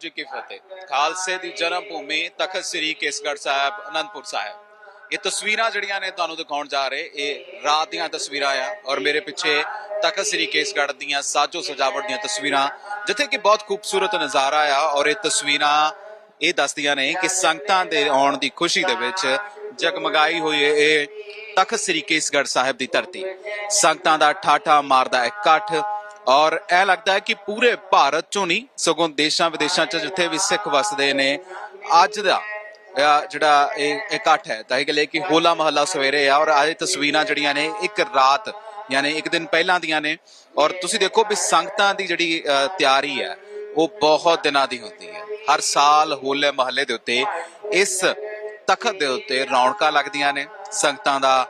ਜੀ ਕੀ ਫਤਿਹ। ਖਾਲਸੇ ਦੀ ਜਨਮ ਭੂਮੀ ਤਖਤ ਸ੍ਰੀ ਕੇਸਗੜ੍ਹ ਸਾਹਿਬ, ਅਨੰਦਪੁਰ ਸਾਹਿਬ। ਇਹ ਤਸਵੀਰਾਂ ਜਿਹੜੀਆਂ ਨੇ ਤੁਹਾਨੂੰ ਦਿਖਾਉਣ ਜਾ ਰਹੇ, ਇਹ ਰਾਤ ਦੀਆਂ ਤਸਵੀਰਾਂ ਆ ਔਰ ਮੇਰੇ ਪਿੱਛੇ ਤਖਤ ਸ੍ਰੀ ਕੇਸਗੜ੍ਹ ਦੀਆਂ ਸਾਜੋ ਸਜਾਵਟ ਦੀਆਂ ਤਸਵੀਰਾਂ, ਜਿੱਥੇ ਕਿ ਬਹੁਤ ਖੂਬਸੂਰਤ ਨਜ਼ਾਰਾ ਆ ਔਰ ਇਹ ਤਸਵੀਰਾਂ ਇਹ ਦੱਸਦੀਆਂ ਨੇ ਕਿ ਸੰਗਤਾਂ ਦੇ ਆਉਣ ਦੀ ਖੁਸ਼ੀ ਦੇ ਵਿੱਚ ਜਗਮਗਾਈ ਹੋਈ ਇਹ ਤਖਤ ਸ੍ਰੀ ਕੇਸਗੜ੍ਹ ਸਾਹਿਬ ਦੀ ਧਰਤੀ। ਸੰਗਤਾਂ ਦਾ ਠਾਠਾ ਮਾਰਦਾ ਇਕੱਠ ਔਰ ਇਹ ਲੱਗਦਾ ਹੈ ਕਿ ਪੂਰੇ ਭਾਰਤ ਚੋਂ ਨਹੀਂ ਸਗੋਂ ਦੇਸ਼ਾਂ ਵਿਦੇਸ਼ਾਂ 'ਚ ਜਿੱਥੇ ਵੀ ਸਿੱਖ ਵਸਦੇ ਨੇ ਅੱਜ ਦਾ ਜਿਹੜਾ ਇਹ ਇਕੱਠ ਹੈ ਤਾਂ ਇਹ ਗੱਲ ਇਹ ਕਿ ਹੋਲਾ ਮਹੱਲਾ ਸਵੇਰੇ ਆ ਔਰ ਅੱਜ ਤਸਵੀਰਾਂ ਜਿਹੜੀਆਂ ਨੇ ਇੱਕ ਰਾਤ ਯਾਨੀ ਇੱਕ ਦਿਨ ਪਹਿਲਾਂ ਦੀਆਂ ਨੇ। ਔਰ ਤੁਸੀਂ ਦੇਖੋ ਵੀ ਸੰਗਤਾਂ ਦੀ ਜਿਹੜੀ ਅਹ, ਤਿਆਰੀ ਹੈ ਉਹ ਬਹੁਤ ਦਿਨਾਂ ਦੀ ਹੁੰਦੀ ਹੈ। ਹਰ ਸਾਲ ਹੋਲੇ ਮਹੱਲੇ ਦੇ ਉੱਤੇ ਇਸ ਤਖਤ ਦੇ ਉੱਤੇ ਰੌਣਕਾਂ ਲੱਗਦੀਆਂ ਨੇ। ਸੰਗਤਾਂ ਦਾ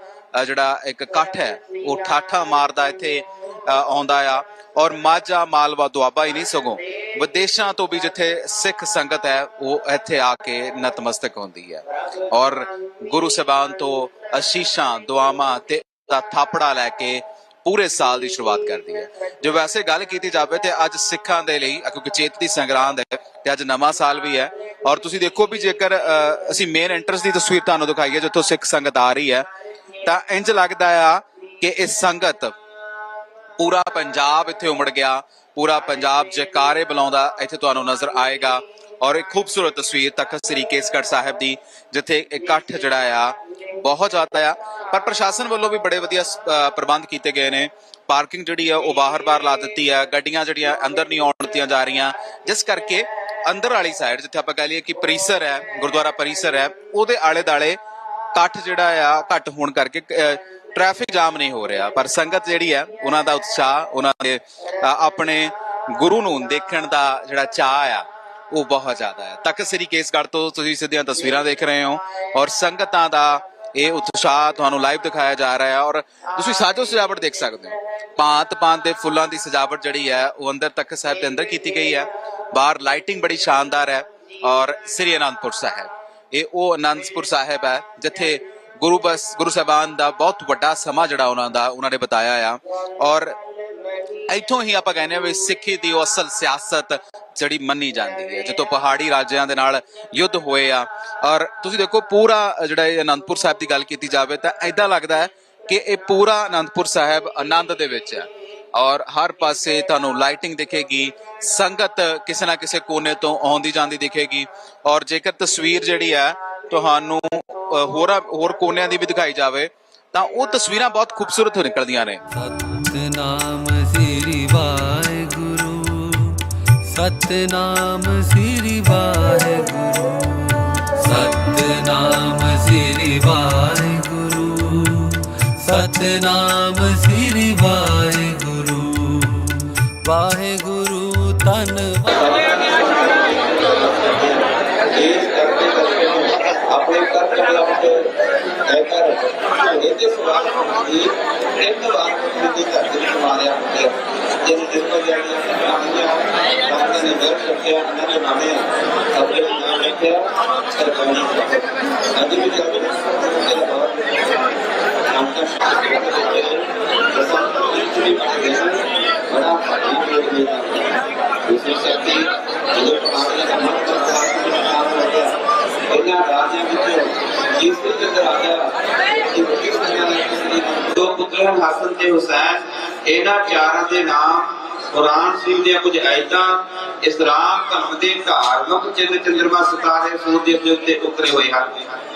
ਜਿਹੜਾ ਇੱਕ ਇਕੱਠ ਹੈ ਉਹ ਠਾਠਾ ਮਾਰਦਾ ਇੱਥੇ ਆਉਂਦਾ ਆ। ਔਰ ਮਾਝਾ ਮਾਲਵਾ ਦੁਆਬਾ ਹੀ ਨਹੀਂ ਸਗੋਂ ਵਿਦੇਸ਼ਾਂ ਤੋਂ ਵੀ ਜਿੱਥੇ ਸਿੱਖ ਸੰਗਤ ਹੈ ਉਹ ਇੱਥੇ ਆ ਕੇ ਨਤਮਸਤਕ ਹੁੰਦੀ ਹੈ। ਔਰ ਗੁਰੂ ਸਾਹਿਬਾਨ ਤੋਂ ਅਸ਼ੀਸ਼ਾਂ ਦੁਆਵਾਂ ਤੇ ਦਾ ਥਾਪੜਾ ਲੈ ਕੇ ਪੂਰੇ ਸਾਲ ਦੀ ਸ਼ੁਰੂਆਤ ਕਰਦੀ ਹੈ। ਜੋ ਵੈਸੇ ਗੱਲ ਕੀਤੀ ਜਾਵੇ ਤੇ ਅੱਜ ਸਿੱਖਾਂ ਦੇ ਲਈ ਕਿਉਂਕਿ ਚੇਤ ਦੀ ਸੰਗਰਾਂਦ ਹੈ ਤੇ ਅੱਜ ਨਵਾਂ ਸਾਲ ਵੀ ਹੈ। ਔਰ ਤੁਸੀਂ ਦੇਖੋ ਵੀ ਜੇਕਰ ਅ, ਅਸੀਂ ਮੇਨ ਐਂਟਰਸ ਦੀ ਤਸਵੀਰ ਤੁਹਾਨੂੰ ਦਿਖਾਈਏ ਜਿੱਥੋਂ ਸਿੱਖ ਸੰਗਤ ਆ ਰਹੀ ਹੈ ਤਾਂ ਇੰਜ ਲੱਗਦਾ ਆ ਕਿ ਇਹ ਸੰਗਤ ਪੂਰਾ ਪੰਜਾਬ ਇੱਥੇ ਉਮੜ ਗਿਆ, ਪੂਰਾ ਪੰਜਾਬ ਜੈਕਾਰੇ ਬੁਲਾਉਂਦਾ ਇੱਥੇ ਤੁਹਾਨੂੰ ਨਜ਼ਰ ਆਏਗਾ। ਔਰ ਇੱਕ ਖੂਬਸੂਰਤ ਤਸਵੀਰ ਤਖਤ ਸ੍ਰੀ ਕੇਸਗੜ੍ਹ ਸਾਹਿਬ ਦੀ, ਜਿੱਥੇ ਇਕੱਠ ਜਿਹੜਾ ਆ, ਬਹੁਤ ਜ਼ਿਆਦਾ ਆ। ਪਰ ਪ੍ਰਸ਼ਾਸਨ ਵੱਲੋਂ ਵੀ ਬੜੇ ਵਧੀਆ ਪ੍ਰਬੰਧ ਕੀਤੇ ਗਏ ਨੇ। ਪਾਰਕਿੰਗ ਜਿਹੜੀ ਆ, ਉਹ ਬਾਹਰ-ਬਾਹਰ ਲਾ ਦਿੱਤੀ ਆ। ਗੱਡੀਆਂ ਜਿਹੜੀਆਂ ਅੰਦਰ ਨਹੀਂ ਆਉਣ ਦਿੱਤੀਆਂ ਜਾ ਰਹੀਆਂ। ਜਿਸ ਕਰਕੇ ਅੰਦਰ ਵਾਲੀ ਸਾਈਡ ਜਿੱਥੇ ਆਪਾਂ ਕਹ ਲਈਏ ਕਿ ਪਰਿਸਰ ਹੈ, ਗੁਰਦੁਆਰਾ ਪਰਿਸਰ ਹੈ, ਉਹਦੇ ਆਲੇ-ਦਾਲੇ ਇਕੱਠ ਜਿਹੜਾ ਆ, ਘੱਟ ਹੋਣ ਕਰਕੇ ਟ੍ਰੈਫਿਕ ਜਾਮ ਨਹੀਂ ਹੋ ਰਿਹਾ, ਪਰ ਸੰਗਤ ਜਿਹੜੀ ਹੈ, ਉਹਨਾਂ ਦਾ ਉਤਸ਼ਾਹ, ਉਹਨਾਂ ਦੇ ਆਪਣੇ ਗੁਰੂ ਨੂੰ ਦੇਖਣ ਦਾ ਜਿਹੜਾ ਚਾਹ ਆ, ਉਹ ਬਹੁਤ ਜ਼ਿਆਦਾ ਹੈ। ਤਖਤ ਸ੍ਰੀ ਕੇਸਗੜ੍ਹ ਤੋਂ ਤੁਸੀਂ ਸਿੱਧੀਆਂ ਤਸਵੀਰਾਂ ਦੇਖ ਰਹੇ ਹੋ ਔਰ ਸੰਗਤਾਂ ਦਾ ਇਹ ਉਤਸ਼ਾਹ ਤੁਹਾਨੂੰ ਲਾਈਵ ਦਿਖਾਇਆ ਜਾ ਰਿਹਾ ਹੈ ਔਰ ਤੁਸੀਂ ਸਾਜੋ ਸਜਾਵਟ ਦੇਖ ਸਕਦੇ ਹੋ। ਪਾਂਤ ਪਾਂਤ ਦੇ ਫੁੱਲਾਂ ਦੀ ਸਜਾਵਟ ਜਿਹੜੀ ਹੈ, ਉਹ ਅੰਦਰ ਤਖਤ ਸਾਹਿਬ ਦੇ ਅੰਦਰ ਕੀਤੀ ਗਈ ਹੈ। ਬਾਹਰ ਲਾਈਟਿੰਗ ਬੜੀ ਸ਼ਾਨਦਾਰ ਹੈ ਔਰ ਸ੍ਰੀ ਅਨੰਦਪੁਰ ਸਾਹਿਬ। ਇਹ ਉਹ ਅਨੰਦਪੁਰ ਸਾਹਿਬ ਹੈ, ਜਿੱਥੇ ਗੁਰੂ ਬਸ, ਗੁਰੂ ਸਾਹਿਬਾਨ ਦਾ ਬਹੁਤ ਵੱਡਾ ਸਮਾਂ ਜਿਹੜਾ ਉਹਨਾਂ ਦਾ, ਉਹਨਾਂ ਨੇ ਬਤਾਇਆ ਆ। ਔਰ ਇੱਥੋਂ ਹੀ ਆਪਾਂ ਕਹਿੰਦੇ ਆ ਵੀ ਸਿੱਖੀ ਦੀ ਉਹ ਅਸਲ ਸਿਆਸਤ ਜਿਹੜੀ ਮੰਨੀ ਜਾਂਦੀ ਹੈ, ਜਿੱਥੋਂ ਪਹਾੜੀ ਰਾਜਿਆਂ ਦੇ ਨਾਲ ਯੁੱਧ ਹੋਏ ਆ। ਔਰ ਤੁਸੀਂ ਦੇਖੋ ਪੂਰਾ ਜਿਹੜਾ ਅਨੰਦਪੁਰ ਸਾਹਿਬ ਦੀ ਗੱਲ ਕੀਤੀ ਜਾਵੇ ਤਾਂ ਐਦਾਂ ਲੱਗਦਾ ਹੈ ਕਿ ਇਹ ਪੂਰਾ ਅਨੰਦਪੁਰ ਸਾਹਿਬ ਆਨੰਦ ਦੇ ਵਿੱਚ ਹੈ। ਔਰ ਹਰ ਪਾਸੇ ਤੁਹਾਨੂੰ ਲਾਈਟਿੰਗ ਦਿਖੇਗੀ, ਸੰਗਤ ਕਿਸੇ ਨਾ ਕਿਸੇ ਕੋਨੇ ਤੋਂ ਆਉਂਦੀ ਜਾਂਦੀ ਦਿਖੇਗੀ। ਔਰ ਜੇਕਰ ਤਸਵੀਰ ਜਿਹੜੀ ਹੈ, ਤੁਹਾਨੂੰ ਹੋਰਾਂ, ਹੋਰ ਕੋਨਿਆਂ ਦੀ ਵੀ ਦਿਖਾਈ ਜਾਵੇ, ਤਾਂ ਉਹ ਤਸਵੀਰਾਂ ਬਹੁਤ ਖੂਬਸੂਰਤ ਨਿਕਲਦੀਆਂ ਨੇ। ਸਤਨਾਮ ਸ੍ਰੀ ਵਾਹਿਗੁਰੂ ਸਤਨਾਮ ਸ੍ਰੀ ਵਾਹਿਗੁਰੂ। ਕਰਤ ਕਲਮ ਤੇ ਕਰ ਇਹਦੇ ਸਵਾਲ ਦੀ ਇੱਕ ਵਾਰ ਦੀ ਧਰਤੀ ਨੂੰ ਮਾਰਿਆ ਹੁੰਦੇ ਜਿਸ ਦਿਨ ਤੋਂ ਜਿਹੜੀਆਂ ਕਹਾਣੀਆਂ ਬਾਤਾਂ ਨੇ ਮਿਲ ਸਕਿਆ ਉਹਨਾਂ ਦੇ ਨਾਮੇ ਆਪਣੇ ਨਾਮ ਲਿਖਿਆ ਸਰਕਾਰੀ ਅੱਜ ਵੀ ਜਦ ਇਹ ਬਹੁਤ ਸੰਤੋਸ਼ ਬੜਾ ਭਾਰੀ ਹੋ ਗਿਆ ਦੂਸਰੀ ਸਾਥੀ ਜਦੋਂ ਪਾਣੀ ਦਾ ਮਨ ਕਰਦਾ ਇਹਨਾਂ ਰਾਜਿਆਂ ਵਿੱਚੋਂ ਜਿਸ ਦੇ ਅੰਦਰ ਆ ਗਿਆ ਕਿ ਕਿਸ ਤਰ੍ਹਾਂ ਦਾ ਕਿਸੇ ਦੋ ਪੁੱਤਰ ਹਸਨ ਤੇ ਹੁਸੈਨ, ਇਹਨਾਂ ਚਾਰਾਂ ਦੇ ਨਾਮ ਕੁਰਾਨ ਸ਼ਰੀਫ ਦੀਆਂ ਕੁਝ ਆਇਤਾਂ ਇਸਲਾਮ ਧਰਮ ਦੇ ਧਾਰਮਿਕ ਚਿੰਨ ਚੰਦਰਮਾ ਸਿਤਾਰੇ ਸੂਰਜ ਦੇ ਉੱਤੇ ਉਤਰੇ ਹੋਏ ਹਨ।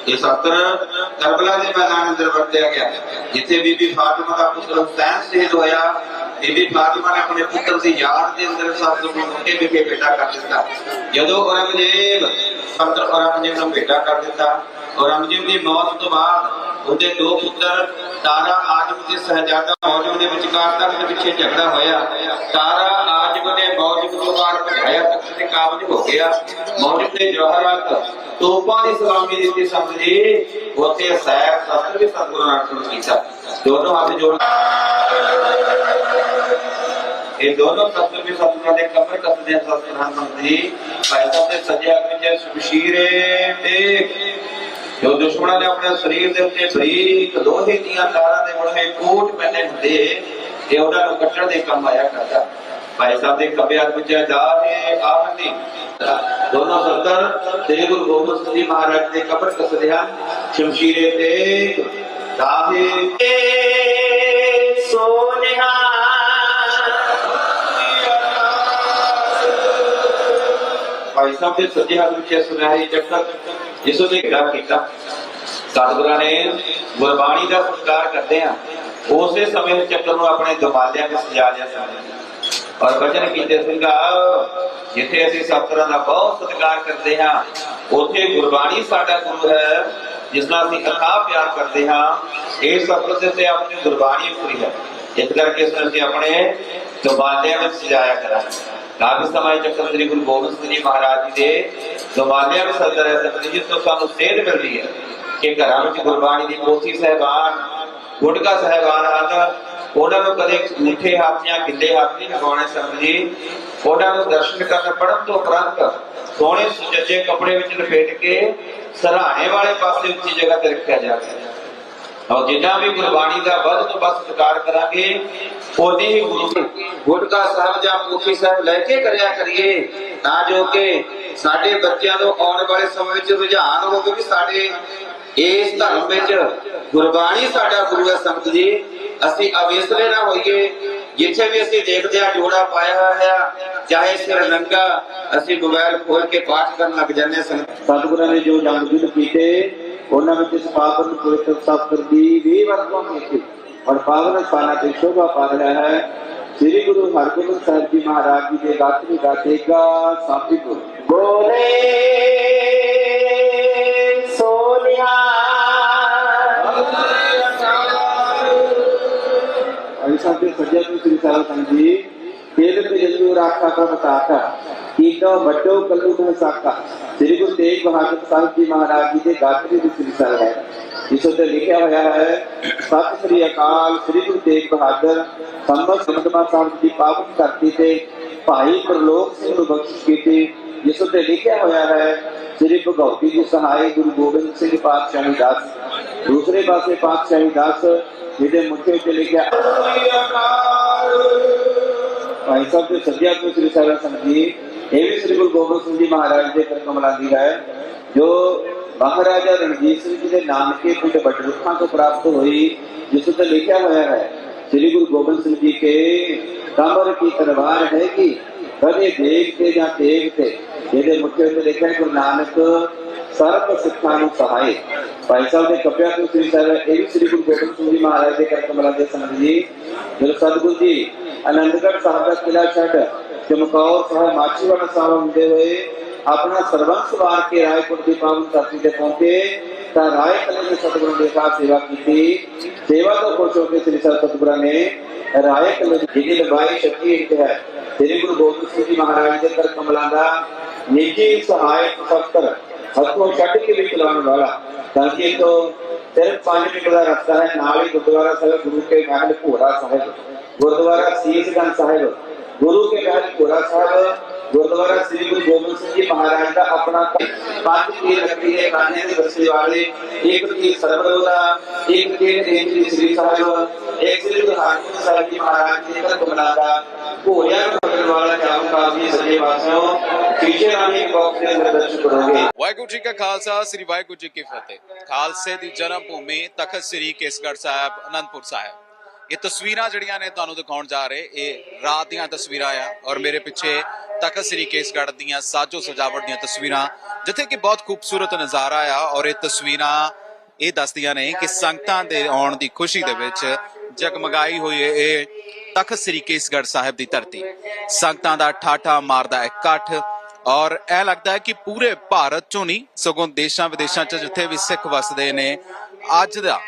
ਇਹ ਸੱਤਰ ਕਰਬਲਾ ਦੇ ਮੈਦਾਨ ਅੰਦਰ ਵਰਤਿਆ ਗਿਆ। ਜਿੱਥੇ ਬੀਬੀ ਫਾਤਿਮਾ ਦਾ ਪੁੱਤਰ ਹੁਸੈਨ ਸ਼ਹੀਦ ਹੋਇਆ। ਬੀਬੀ ਫਾਤਿਮਾ ਨੇ ਆਪਣੇ ਪੁੱਤਰ ਦੀ ਯਾਦ ਦੇ ਅੰਦਰ ਸਭ ਤੋਂ ਮੁੱਕੇ ਵਿਖੇ ਬੇਟਾ ਕਰ ਦਿੱਤਾ। ਜਦੋਂ ਔਰੰਗਜ਼ੇਬ, ਸੱਤਰ ਔਰੰਗਜ਼ੇਬ ਨੂੰ ਬੇਟਾ ਕਰ ਦਿੱਤਾ, ਔਰੰਗਜ਼ੇਬ ਦੀ ਮੌਤ ਤੋਂ ਬਾਅਦ ਉਹਦੇ ਦੋ ਪੁੱਤਰ, ਤਾਰਾ ਆਜਮ ਤੇ ਸਹਜਾਦਾ ਮੌਜੂਦ ਦੇ ਵਿਚਕਾਰ ਤੱਕ ਪਿੱਛੇ ਝਗੜਾ ਹੋਇਆ। ਤਾਰਾ ਆਜਮ ਨੇ ਮੌਜੂਦ ਤੋਂ ਬਾਅਦ ਭਜਾਇਆ ਤੱਕ ਤੇ ਕਾਬਜ ਹੋ ਗਿਆ। ਮੌਜੂਦ ਦੇ ਜਵਾਹਰਾਤ ਤੋਪਾਂ ਦੀ ਸਲਾਮੀ ਦਿੱਤੀ ਸਮਝੀ ਉੱਥੇ ਸੈਰ ਸ਼ਸਤਰ ਵੀ ਸਤਿਗੁਰੂ ਨਾਨਕ ਕੀਤਾ। ਦੋਨੋਂ ਹੱਥ ਜੋੜ ਇਹ ਦੋਨੋਂ ਸ਼ਸਤਰ ਵੀ ਸਤਿਗੁਰਾਂ ਦੇ ਕਬਰ ਕੱਸਦੇ ਆ ਸਤਿ ਪ੍ਰਧਾਨ ਜੀ ਭਾਈ ਸਾਹਿਬ ਦੇ ਸੱਜੇ ਹੱਥ ਵਿੱਚ ਸ਼ਮਸ਼ੀਰੇ ਤੇ ਜੋ ਦੁਸ਼ਮਣਾਂ ਨੇ ਆਪਣੇ ਸਰੀਰ ਦੇ ਉੱਤੇ ਬਰੀਕ ਲੋਹੇ ਦੀਆਂ ਤਾਰਾਂ ਦੇ ਬਣੇ ਕੋਟ ਪਹਿਨੇ ਹੁੰਦੇ ਇਹ ਉਹਨਾਂ ਨੂੰ ਕੱਟਣ ਦੇ ਕੰਮ ਆਇਆ ਕਰਦਾ। ਭਾਈ ਸਾਹਿਬ ਦੇ ਖੱਬੇ ਹੱਥ ਵਿੱਚ ਹੈ ਦਾਹੇ ਆਹਨੀ ਦੋਨੋਂ ਸੰਤਨ ਸ੍ਰੀ ਗੁਰੂ ਗੋਬਿੰਦ ਸਿੰਘ ਜੀ ਮਹਾਰਾਜ ਦੇ ਕਬਰ ਕਸਦੇ ਹਨ ਸ਼ਮਸ਼ੀਰੇ ਤੇ ਦਾਹੇ। ਸੋਨਿਹਾ ਭਾਈ ਸਾਹਿਬ ਦੇ ਸੱਜੇ ਹੱਥ ਵਿੱਚ ਸੁਨਹਿਰੀ ਚੱਕਰ। ਜਿਸ ਉਤੇ ਘੜਾ ਕੀਤਾ। ਸਤਿਗੁਰਾਂ ਨੇ ਗੁਰਬਾਣੀ ਦਾ ਸੰਸਕਾਰ ਕਰਦੇ ਆ। ਉਸੇ ਸਮੇਂ ਚੱਕਰ ਨੂੰ ਆਪਣੇ ਦਮਾਲਿਆਂ ਵਿੱਚ ਸਜਾ ਲਿਆ ਸੀ ਔਰ ਬਚਨ ਕੀਤੇ ਸਿੰਘਾ, ਜਿੱਥੇ ਅਸੀਂ ਸਤਿਗੁਰਾਂ ਦਾ ਬਹੁਤ ਸਤਿਕਾਰ ਕਰਦੇ ਹਾਂ, ਉੱਥੇ ਗੁਰਬਾਣੀ ਸਾਡਾ ਗੁਰੂ ਹੈ, ਜਿਸ ਨਾਲ ਅਸੀਂ ਅਥਾਹ ਪਿਆਰ ਕਰਦੇ ਹਾਂ। ਇਹ ਸਫ਼ਰ ਦੇ ਤੇ ਆਪਣੀ ਗੁਰਬਾਣੀ ਉਪਰੀ ਹੈ। ਇਸ ਕਰਕੇ ਇਸ ਅਸੀਂ ਆਪਣੇ ਦਮਾਲਿਆਂ ਵਿੱਚ ਸਜਾਇਆ ਕਰਾਂਗੇ। ਕਾਫੀ ਸਮਾਂ ਚੱਕਰ ਸ੍ਰੀ ਗੁਰੂ ਗੋਬਿੰਦ ਸਿੰਘ ਜੀ ਮਹਾਰਾਜ ਜੀ ਦੇ ਦਮਾਲਿਆਂ ਵਿੱਚ ਸਜਦਾ ਰਹਿ ਸਕਦੇ ਜਿਸ ਤੋਂ ਸਾਨੂੰ ਸੇਧ ਮਿਲਦੀ ਹੈ ਕਿ ਘਰਾਂ ਵਿੱਚ ਗੁਰਬਾਣੀ ਦੀ ਪੋਥੀ ਸਹਿਬਾਨ, ਗੁਟਕਾ ਸਹਿਬਾਨ ਹਨ। ਉਹਨਾਂ ਨੂੰ ਕਦੇ ਮਿੱਠੇ ਹੱਥ ਜਾਂ ਗਿੱਲੇ ਹੱਥ ਨਹੀਂ ਲਗਾਉਣੇ ਸੰਗਤ ਜੀ। ਉਹਨਾਂ ਨੂੰ ਦਰਸ਼ਨ ਕਰਨ ਪੜਨ ਤੋਂ ਉਪਰੰਤ ਸੋਹਣੇ ਸੁਜੱਜੇ ਕੱਪੜੇ ਵਿੱਚ ਲਪੇਟ ਕੇ ਸਰਾਣੇ ਵਾਲੇ ਪਾਸੇ ਉੱਚੀ ਜਗ੍ਹਾ ਤੇ ਰੱਖਿਆ ਜਾਵੇ ਔਰ ਜਿੰਨਾ ਵੀ ਗੁਰਬਾਣੀ ਦਾ ਵੱਧ ਤੋਂ ਵੱਧ ਸਤਿਕਾਰ ਕਰਾਂਗੇ, ਉਹਦੀ ਹੀ ਗੁਰੂ ਗੁਟਕਾ ਸਾਹਿਬ ਜਾਂ ਪੋਥੀ ਸਾਹਿਬ ਲੈ ਕੇ ਕਰਿਆ ਕਰੀਏ, ਤਾਂ ਜੋ ਕਿ ਸਾਡੇ ਬੱਚਿਆਂ ਨੂੰ ਆਉਣ ਵਾਲੇ ਸਮੇਂ ਵਿੱਚ ਰੁਝਾਨ ਹੋਵੇ ਕਿ ਸਾਡੇ ਇਸ ਧਰਮ ਵਿੱਚ ਗੁਰਬਾਣੀ ਸਾਡਾ ਗੁਰੂ ਹੈ ਸੰਗਤ ਜੀ। ਅਸੀਂ ਅਵੇਸਲੇ ਨਾ ਹੋਈਏ। ਜਿੱਥੇ ਵੀ ਅਸੀਂ ਦੇਖਦੇ ਹਾਂ ਜੋੜਾ ਪਾਇਆ ਹੋਇਆ ਹੈ, ਚਾਹੇ ਸਿਰ ਨੰਗਾ ਅਸੀਂ ਮੋਬਾਈਲ ਖੋਲ ਕੇ ਪਾਠ ਕਰਨ ਲੱਗ ਜਾਂਦੇ ਸਤਿਗੁਰਾਂ ਨੇ ਜੋ ਜੰਗ ਜੁੱਧ ਕੀਤੇ, ਉਹਨਾਂ ਵਿੱਚ ਇਸ ਪਵਿੱਤਰ ਸ਼ਬਦ ਦੀ ਵੀ ਵਰਤੋਂ ਕੀਤੀ ਔਰ ਪਾਵਨ ਸਥਾਨਾਂ ਤੇ ਸ਼ੋਭਾ ਪਾ ਰਿਹਾ ਹੈ। ਸ੍ਰੀ ਗੁਰੂ ਹਰਗੋਬਿੰਦ ਸਾਹਿਬ ਜੀ ਮਹਾਰਾਜ ਜੀ ਦੇ ਗਾਤਰੀ ਗਾਤੇਗਾ ਸਾਬਿਤ ਬੋਲੇ ਸਾਡੇ ਸੱਜਣ ਨੂੰ ਸ੍ਰੀ ਸਾਰਾ ਸੰਗ ਜੀ ਤੇਲ ਤੇ ਜੰਦੂ ਰਾਖਾ ਕੋ ਬਤਾਤਾ ਈਟੋ ਵੱਡੋ ਕੱਲੂ ਨੂੰ ਸਾਕਾ ਸ੍ਰੀ ਗੁਰੂ ਤੇਗ ਬਹਾਦਰ ਸਾਹਿਬ ਜੀ ਮਹਾਰਾਜ ਜੀ ਦੇ ਗਾਤਰੀ ਦੀ ਸ੍ਰੀ ਸਾਰਾ ਹੈ ਜਿਸ ਉੱਤੇ ਲਿਖਿਆ ਹੋਇਆ ਹੈ ਸਤਿ ਸ੍ਰੀ ਅਕਾਲ ਸ੍ਰੀ ਗੁਰੂ ਤੇਗ ਬਹਾਦਰ ਸੰਮਤ ਸੰਗਮਾ ਸਾਹਿਬ ਦੀ ਪਾਵਨ ਧਰਤੀ ਤੇ ਭਾਈ ਪ੍ਰਲੋਕ ਸਿੰਘ ਨੂੰ ਬਖਸ਼ਿਸ਼ ਕੀਤੀ ਜਿਸ ਉੱਤੇ ਲਿਖਿਆ ਹੋਇਆ ਹੈ, ਸ੍ਰੀ ਭਗਉਤੀ ਜੀ ਸਹਾਇ ਗੁਰੂ ਗੋਬਿੰਦ ਸਿੰਘ ਪਾਤਸ਼ਾਹੀ ਦਾਸ। ਦੂਸਰੇ ਪਾਸੇ ਪਾਤਸ਼ਾਹੀ ਦਾਸ, ਜਿਹਦੇ ਮੁੱਠੇ ਉੱਤੇ ਲਿਖਿਆ ਭਾਈ ਸਾਹਿਬ ਦੇ ਸੱਜਿਆ ਤੋਂ ਸ੍ਰੀ ਸਾਰਾ ਸੰਗਤ ਇਹ ਵੀ ਸ੍ਰੀ ਗੁਰੂ ਗੋਬਿੰਦ ਸਿੰਘ ਜੀ ਮਹਾਰਾਜ ਦੇ ਕਰ ਦੀ ਹੈ ਜੋ ਮਹਾਰਾਜਾ ਰਣਜੀਤ ਸਿੰਘ ਜੀ ਦੇ ਨਾਨਕੇ ਪਿੰਡ ਬਟਰੁੱਖਾਂ ਤੋਂ ਪ੍ਰਾਪਤ ਹੋਈ, ਜਿਸ ਉੱਤੇ ਲਿਖਿਆ ਹੋਇਆ ਹੈ, ਸ੍ਰੀ ਗੁਰੂ ਗੋਬਿੰਦ ਸਿੰਘ ਜੀ ਕੇ, ਕਮਰ ਕੀ ਤਲਵਾਰ ਹੈ ਕਿ? ਕਦੇ ਦੇਖ ਕੇ ਜਾਂ ਤੇਗ ਤੇ ਜਿਹਦੇ ਮੁੱਠੇ ਉੱਤੇ ਲਿਖਿਆ ਗੁਰੂ ਨਾਨਕ ਸਰਬ ਸਿੱਖਾਂ ਨੂੰ ਸਹਾਏ। ਭਾਈ ਸਾਹਿਬ ਦੇ ਕੱਪਿਆਂ ਤੋਂ ਸ੍ਰੀ ਸਾਹਿਬ, ਇਹ ਵੀ ਸ੍ਰੀ ਗੁਰੂ ਗੋਬਿੰਦ ਸਿੰਘ ਜੀ ਮਹਾਰਾਜ ਦੇ ਕਰ ਦੇ ਸੰਗਤ ਜੀ ਜਦੋਂ ਸਤਿਗੁਰੂ ਜੀ, ਆਨੰਦਗੜ੍ਹ ਸਾਹਿਬ ਦਾ ਕਿਲਾ ਛੱਡ ਚਮਕੌਰ ਸਾਹਿਬ, ਮਾਛੀਵਾੜਾ ਸਾਹਿਬ ਹੁੰਦੇ ਹੋਏ ਆਪਣਾ ਸਰਬੰਸ ਵਾਰ ਕੇ ਰਾਏਪੁਰ ਦੀ ਪਾਵਨ ਧਰਤੀ ਤੇ ਪਹੁੰਚੇ, ਤਾਂ ਰਾਏ ਕਲੇ ਦੇ ਸਤਿਗੁਰੂ ਦੇ ਸਾਥ ਸੇਵਾ ਕੀਤੀ। ਸੇਵਾ ਤੋਂ ਖੁਸ਼ ਹੋ ਕੇ ਸ੍ਰੀ ਸਤਿਗੁਰਾਂ ਨੇ ਰਾਏ ਕਲੇ ਦੀ ਜਿਹਦੀ ਲੰਬਾਈ 36 ਇੰਚ ਹੈ ਸ੍ਰੀ ਗੁਰੂ ਗੋਬਿੰਦ ਸਿੰਘ ਜੀ ਮਹਾਰਾਜ ਦੇ ਕਰ ਕਮਲਾਂ ਦਾ ਨਿੱਜੀ ਸਹਾਇਕ ਫਕਰ ਹੱਥੋਂ ਛੱਡ ਕੇ ਵੀ ਚਲਾਉਣ ਵਾਲਾ ਤਾਂ ਕਿ ਇਹ ਤੋਂ ਸਿਰਫ 5 ਮਿੰਟ ਦਾ ਰਸਤਾ ਹੈ ਨਾਲ ਹੀ ਗੁਰਦੁਆਰਾ ਸਾਹਿਬ ਗੁਰੂ ਕੇ ਮਹਿਲ ਭੋਰਾ ਸਾਹਿਬ ਗੁਰਦੁਆਰਾ ਸੀਸਗੰਜ ਸਾਹਿਬ ਗੁਰੂ ਕੇ ਮਹਿਲ ਭੋਰਾ ਸਾਹਿਬ ਗੁਰਦੁਆਰਾ ਸ੍ਰੀ ਗੁਰੂ ਗੋਬਿੰਦ ਸਿੰਘ ਜੀ ਮਹਾਰਾਜ ਦਾ ਆਪਣਾ ਪੰਜ ਤੀਰ ਰੱਖੀ ਹੈ ਕਾਨੇ ਦੇ ਰਸਤੇ ਵਾਲੇ ਇੱਕ ਤੀਰ ਸਰਬਦੋ ਦਾ ਇੱਕ ਤੀਰ ਤੇਜਰੀ ਸ੍ਰੀ ਸਾਹਿਬ ਇੱਕ ਸ੍ਰੀ ਗੁਰੂ ਹਰਗੋਬਿੰਦ ਸਾਹਿਬ ਜੀ ਮਹਾਰਾਜ ਜੀ ਦਾ ਕਮਲਾ ਦਾ ਭੋਰਿਆ ਨੂੰ ਪਕੜਨ ਵਾਲਾ ਜਾਮ ਕਾਫੀ ਸੱਜੇ ਪਾਸਿਓਂ। ਪਿੱਛੇ ਰਾਣੀ ਬਾਕਸ ਦੇ ਅੰਦਰ ਦਰਸ਼ਨ ਵਾਹਿਗੁਰੂ ਜੀ ਕਾ ਖਾਲਸਾ, ਸ੍ਰੀ ਵਾਹਿਗੁਰੂ ਜੀ ਕੀ ਫਤਿਹ। ਖਾਲਸੇ ਦੀ ਜਨਮ ਭੂਮੀ ਤਖਤ ਸ੍ਰੀ ਕੇਸਗੜ੍ਹ ਸਾਹਿਬ, ਅਨੰਦਪੁਰ ਸਾਹਿਬ। ਇਹ ਤਸਵੀਰਾਂ ਜਿਹੜੀਆਂ ਨੇ ਤੁਹਾਨੂੰ ਦਿਖਾਉਣ ਜਾ ਰਹੇ, ਇਹ ਰਾਤ ਦੀਆਂ ਤਸਵੀਰਾਂ ਆ ਔਰ ਮੇਰੇ ਪਿੱਛੇ ਤਖਤ ਸ੍ਰੀ ਕੇਸਗੜ੍ਹ ਦੀਆਂ ਸਾਜੋ ਸਜਾਵਟ ਦੀਆਂ ਤਸਵੀਰਾਂ, ਜਿੱਥੇ ਕਿ ਬਹੁਤ ਖੂਬਸੂਰਤ ਨਜ਼ਾਰਾ ਆ ਔਰ ਇਹ ਤਸਵੀਰਾਂ ਇਹ ਦੱਸਦੀਆਂ ਨੇ ਕਿ ਸੰਗਤਾਂ ਦੇ ਆਉਣ ਦੀ ਖੁਸ਼ੀ ਦੇ ਵਿੱਚ ਜਗਮਗਾਈ ਹੋਈ ਹੈ ਇਹ ਤਖਤ ਸ੍ਰੀ ਕੇਸਗੜ੍ਹ ਸਾਹਿਬ ਦੀ ਧਰਤੀ। ਸੰਗਤਾਂ ਦਾ ਠਾਠਾ ਮਾਰਦਾ ਇਕੱਠ ਔਰ ਇਹ ਲੱਗਦਾ ਹੈ ਕਿ ਪੂਰੇ ਭਾਰਤ ਚੋਂ ਨਹੀਂ, ਸਗੋਂ ਦੇਸ਼ਾਂ ਵਿਦੇਸ਼ਾਂ 'ਚ ਜਿੱਥੇ ਵੀ ਸਿੱਖ ਵਸਦੇ ਨੇ, ਅੱਜ ਦਾ